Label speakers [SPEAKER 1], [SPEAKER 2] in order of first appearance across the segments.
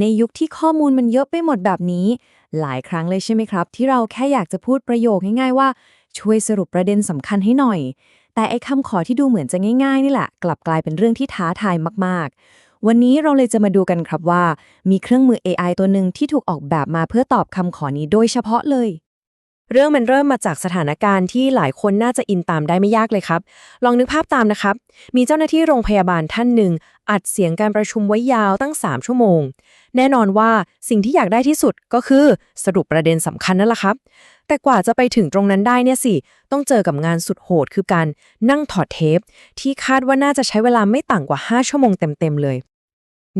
[SPEAKER 1] ในยุคที่ข้อมูลมันเยอะไปหมดแบบนี้ หลายครั้งเลยใช่ไหมครับ ที่เราแค่อยากจะพูดประโยคง่ายๆว่า ช่วยสรุปประเด็นสำคัญให้หน่อย แต่ไอ้คำขอที่ดูเหมือนจะง่ายๆนี่แหละ กลับกลายเป็นเรื่องที่ท้าทายมากๆ วันนี้เราเลยจะมาดูกันครับว่า มีเครื่องมือ AI ตัวหนึ่งที่ถูกออกแบบมาเพื่อตอบคำขอนี้โดยเฉพาะเลย
[SPEAKER 2] เรื่องมันเริ่มมาจากสถานการณ์ที่หลายคนน่าจะอินตามได้ไม่ยากเลยครับ ลองนึกภาพตามนะครับ มีเจ้าหน้าที่โรงพยาบาลท่านหนึ่ง อัดเสียงการประชุมไว้ยาวตั้ง 3 ชั่วโมง แน่นอนว่าสิ่งที่อยากได้ที่สุดก็คือสรุปประเด็นสำคัญนั่นแหละครับ แต่กว่าจะไปถึงตรงนั้นได้เนี่ยสิ ต้องเจอกับงานสุดโหดคือการนั่งถอดเทป ที่คาดว่าน่าจะใช้เวลาไม่ต่ำกว่า 5 ชั่วโมงเต็มๆเลย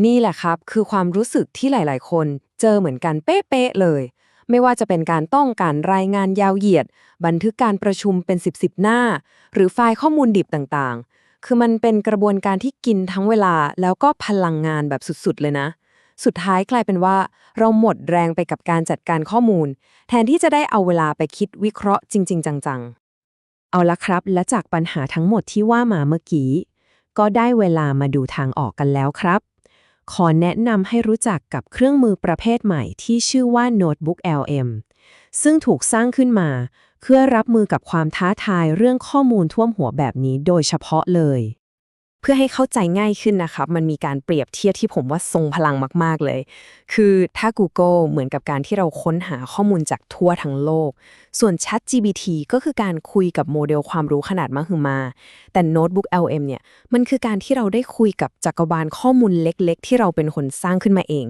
[SPEAKER 2] นี่แหละครับ คือความรู้สึกที่หลาย ๆ คน เจอเหมือนกันเป๊ะๆเลย ไม่ว่าจะเป็นการต้องการรายงานยาวเหยียด บันทึกการประชุมเป็น10บสหน้า หรือไฟล์ข้อมูลดิบต่างๆ คือมันเป็นกระบวนการที่กินทั้งเวลาแล้วก็พลังงานแบบสุดๆ เลยนะ สุดท้ายกลายเป็นว่า เราหมดแรงไปกับการจัดการข้อมูล แทนที่จะได้เอาเวลาไปคิดวิเคราะห์จริง ๆ จังๆ เอาละครับ และจากปัญหาทั้งหมดที่ว่ามาเมื่อกี้ ก็ได้เวลามาดูทางออกกันแล้วครับ ขอแนะนำให้รู้จักกับเครื่องมือประเภทใหม่ที่ชื่อว่า Notebook LM ซึ่งถูกสร้างขึ้นมา เพื่อรับมือกับความท้าทายเรื่องข้อมูลท่วมหัวแบบนี้โดยเฉพาะเลย พื่อให้เข้าใจง่ายขึ้นนะครับ มันมีการเปรียบเทียบที่ผมว่าทรงพลังมาก ๆ เลย คือถ้า Google เหมือนกับการที่เราค้นหาข้อมูลจากทั่วทั้งโลก ส่วน ChatGPT ก็คือการคุยกับโมเดลความรู้ขนาดมหึมา แต่ Notebook LM เนี่ย มันคือการที่เราได้คุยกับจักรวาลข้อมูลเล็ก ๆ ที่เราเป็นคนสร้างขึ้นมาเอง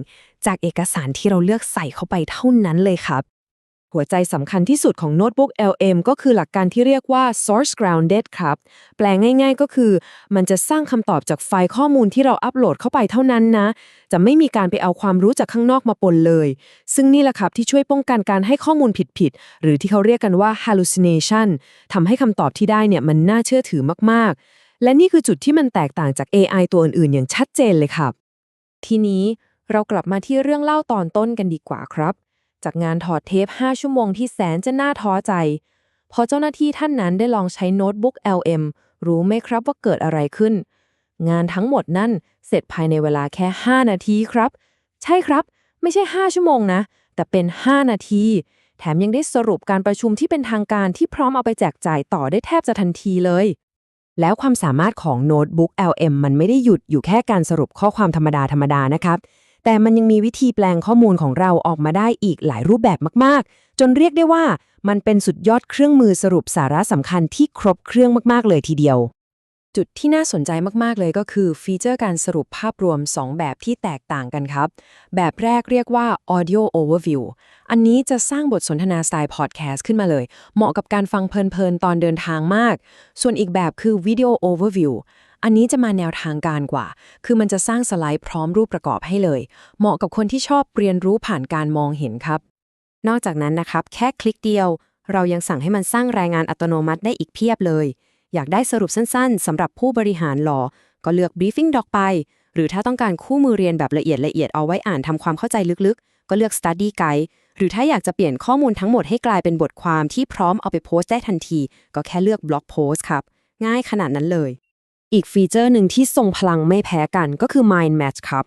[SPEAKER 2] จากเอกสารที่เราเลือกใส่เข้าไปเท่านั้นเลยครับ หัวใจสำคัญที่สุดของ Notebook LM ก็คือหลักการที่เรียกว่า source grounded ครับ แปลง่ายๆก็คือ มันจะสร้างคำตอบจากไฟล์ข้อมูลที่เราอัปโหลดเข้าไปเท่านั้นนะ จะไม่มีการไปเอาความรู้จากข้างนอกมาปนเลย ซึ่งนี่แหละครับที่ช่วยป้องกันการให้ข้อมูลผิดๆ หรือที่เขาเรียกกันว่า hallucination ทำให้คำตอบที่ได้เนี่ยมันน่าเชื่อถือมากๆ และนี่คือจุดที่มันแตกต่างจาก AI ตัวอื่นๆ อย่างชัดเจนเลยครับ ทีนี้เรากลับมาที่เรื่องเล่าตอนต้นกันดีกว่าครับ จากงานถอดเทป 5 ชั่วโมงที่แสนจะน่าท้อใจ พอเจ้าหน้าที่ท่านนั้นได้ลองใช้โน้ตบุ๊ก LM รู้ไหมครับว่าเกิดอะไรขึ้น งานทั้งหมดนั่นเสร็จภายในเวลาแค่ 5 นาทีครับ ใช่ครับ ไม่ใช่ 5 ชั่วโมงนะ แต่เป็น 5 นาที แถมยังได้สรุปการประชุมที่เป็นทางการที่พร้อมเอาไปแจกจ่ายต่อได้แทบจะทันทีเลย แล้วความสามารถของโน้ตบุ๊ก LM มันไม่ได้หยุดอยู่แค่การสรุปข้อความธรรมดาธรรมดานะครับ แต่มันยังมีวิธีแปลงข้อมูลของเราออกมาได้อีกหลายรูปแบบมากๆ จนเรียกได้ว่ามันเป็นสุดยอดเครื่องมือสรุปสาระสำคัญที่ครบเครื่องมากๆเลยทีเดียว จุดที่น่าสนใจมากๆเลยก็คือฟีเจอร์การสรุปภาพรวม 2 แบบที่แตกต่างกันครับ แบบแรกเรียกว่า audio overview อันนี้จะสร้างบทสนทนาสไตล์พอดแคสต์ขึ้นมาเลย เหมาะกับการฟังเพลินๆตอนเดินทางมาก ส่วนอีกแบบคือ video overview อันนี้จะมาแนวทางการกว่า คือมันจะสร้างสไลด์พร้อมรูปประกอบให้เลย เหมาะกับคนที่ชอบเรียนรู้ผ่านการมองเห็นครับ นอกจากนั้นนะครับ แค่คลิกเดียว เรายังสั่งให้มันสร้างรายงานอัตโนมัติได้อีกเพียบเลย อยากได้สรุปสั้นๆสำหรับผู้บริหารหรอ ก็เลือก briefing doc ไป หรือถ้าต้องการคู่มือเรียนแบบละเอียดละเอียดเอาไว้อ่านทำความเข้าใจลึกๆ ก็เลือก study guide หรือถ้าอยากจะเปลี่ยนข้อมูลทั้งหมดให้กลายเป็นบทความที่พร้อมเอาไปโพสต์ได้ทันที ก็แค่เลือก blog post ครับ ง่ายขนาดนั้นเลย อีกฟีเจอร์หนึ่งที่ทรงพลังไม่แพ้กันก็คือ Mind Match ครับ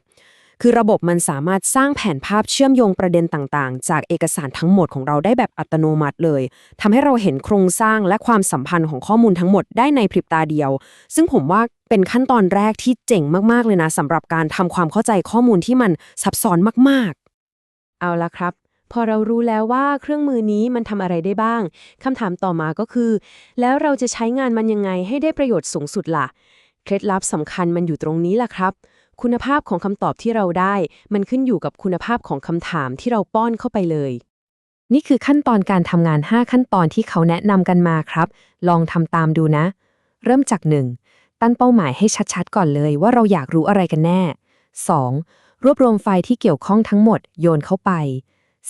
[SPEAKER 2] คือระบบมันสามารถสร้างแผนภาพเชื่อมโยงประเด็นต่างๆ จากเอกสารทั้งหมดของเราได้แบบอัตโนมัติเลยทำให้เราเห็นโครงสร้างและความสัมพันธ์ของข้อมูลทั้งหมดได้ในพริบตาเดียว ซึ่งผมว่าเป็นขั้นตอนแรกที่เจ๋งมากๆเลยนะสำหรับการทำความเข้าใจข้อมูลที่มันซับซ้อนมากๆ เอาละครับ พอเรารู้แล้วว่าเครื่องมือนี้มันทำอะไรได้บ้างคำถามต่อมาก็คือ แล้วเราจะใช้งานมันยังไงให้ได้ประโยชน์สูงสุดล่ะ เคล็ดลับสำคัญมันอยู่ตรงนี้แหละครับ คุณภาพของคำตอบที่เราได้ มันขึ้นอยู่กับคุณภาพของคำถามที่เราป้อนเข้าไปเลย นี่คือขั้นตอนการทำงาน 5 ขั้นตอนที่เขาแนะนำกันมาครับ ลองทำตามดูนะ เริ่มจาก 1. ตั้งเป้าหมายให้ชัดๆ ก่อนเลยว่าเราอยากรู้อะไรกันแน่ 2. รวบรวมไฟล์ที่เกี่ยวข้องทั้งหมดโยนเข้าไป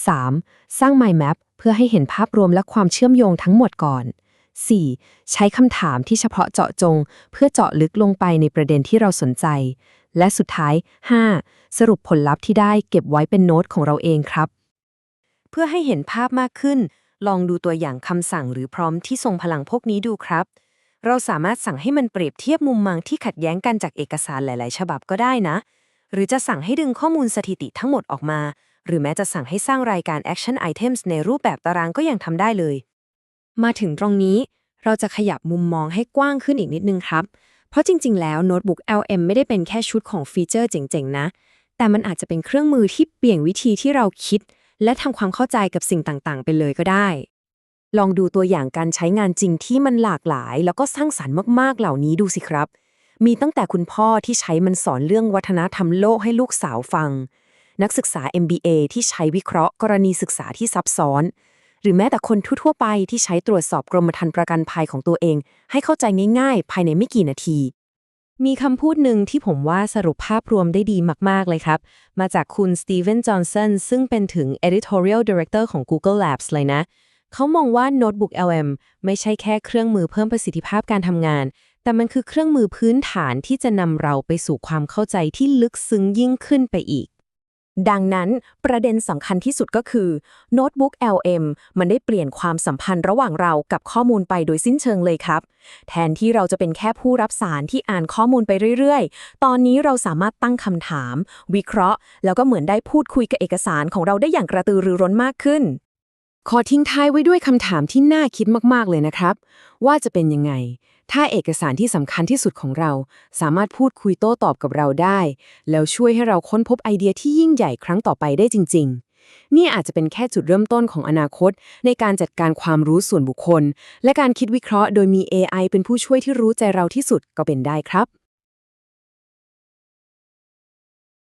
[SPEAKER 2] 3. สร้าง Mind Map เพื่อให้เห็นภาพรวมและความเชื่อมโยงทั้งหมดก่อน 4. ใช้คำถามที่เฉพาะเจาะจง เพื่อเจาะลึกลงไปในประเด็นที่เราสนใจ และสุดท้าย 5. สรุปผลลัพธ์ที่ได้เก็บไว้เป็นโน้ตของเราเองครับ เพื่อให้เห็นภาพมากขึ้น ลองดูตัวอย่างคำสั่งหรือพร้อมที่ทรงพลังพวกนี้ดูครับ เราสามารถสั่งให้มันเปรียบเทียบมุมมองที่ขัดแย้งกันจากเอกสารหลาย ๆ ฉบับก็ได้นะ หรือจะสั่งให้ดึงข้อมูลสถิติทั้งหมดออกมา หรือแม้จะสั่งให้สร้างรายการ Action Items ในรูปแบบตารางก็ยังทำได้เลย มาถึงตรงนี้ เราจะขยับมุมมองให้กว้างขึ้นอีกนิดนึงครับ เพราะจริง ๆ แล้วโน้ตบุ๊ก LM ไม่ได้เป็นแค่ชุดของฟีเจอร์เจ๋ง ๆ นะ แต่มันอาจจะเป็นเครื่องมือที่เปลี่ยนวิธีที่เราคิด และทำความเข้าใจกับสิ่งต่างๆ ไปเลยก็ได้ ลองดูตัวอย่างการใช้งานจริงที่มันหลากหลาย แล้วก็สร้างสรรค์มากๆ เหล่านี้ดูสิครับมีตั้งแต่คุณพ่อที่ใช้มันสอนเรื่องวัฒนธรรมโลกให้ลูกสาวฟัง นักศึกษา MBA ที่ใช้วิเคราะห์ กรณีศึกษาที่ซับซ้อน หรือแม้แต่คนทั่วๆไปที่ใช้ตรวจสอบกรมธรรม์ประกันภัยของตัวเอง ให้เข้าใจง่ายๆ ภายในไม่กี่นาที มีคำพูดหนึ่งที่ผมว่าสรุปภาพรวมได้ดีมากๆเลยครับ มาจากคุณสตีเวนจอห์นสันซึ่งเป็นถึง Editorial Director ของ Google Labs เลยนะ เขามองว่าโน้ตบุ๊ก LM ไม่ใช่แค่เครื่องมือเพิ่มประสิทธิภาพการทำงานแต่มันคือเครื่องมือพื้นฐานที่จะนำเราไปสู่ความเข้าใจที่ลึกซึ้งยิ่งขึ้นไปอีก
[SPEAKER 1] ดังนั้นประเด็นสำคัญที่สุดก็คือโน้ตบุ๊ก LM มันได้เปลี่ยนความสัมพันธ์ระหว่างเรากับข้อมูลไปโดยสิ้นเชิงเลยครับ แทนที่เราจะเป็นแค่ผู้รับสารที่อ่านข้อมูลไปเรื่อยๆ ตอนนี้เราสามารถตั้งคำถาม วิเคราะห์ แล้วก็เหมือนได้พูดคุยกับเอกสารของเราได้อย่างกระตือรือร้นมากขึ้น
[SPEAKER 2] ขอทิ้งท้ายไว้ด้วยคำถามที่น่าคิดมาก ๆ เลยนะครับ ว่าจะเป็นยังไง ถ้าเอกสารที่สำคัญที่สุดของเรา สามารถพูดคุยโต้ตอบกับเราได้ แล้วช่วยให้เราค้นพบไอเดียที่ยิ่งใหญ่ครั้งต่อไปได้จริง ๆ นี่อาจจะเป็นแค่จุดเริ่มต้นของอนาคต ในการจัดการความรู้ส่วนบุคคล และการคิดวิเคราะห์ โดยมี AI เป็นผู้ช่วยที่รู้ใจเราที่สุดก็เป็นได้ครับ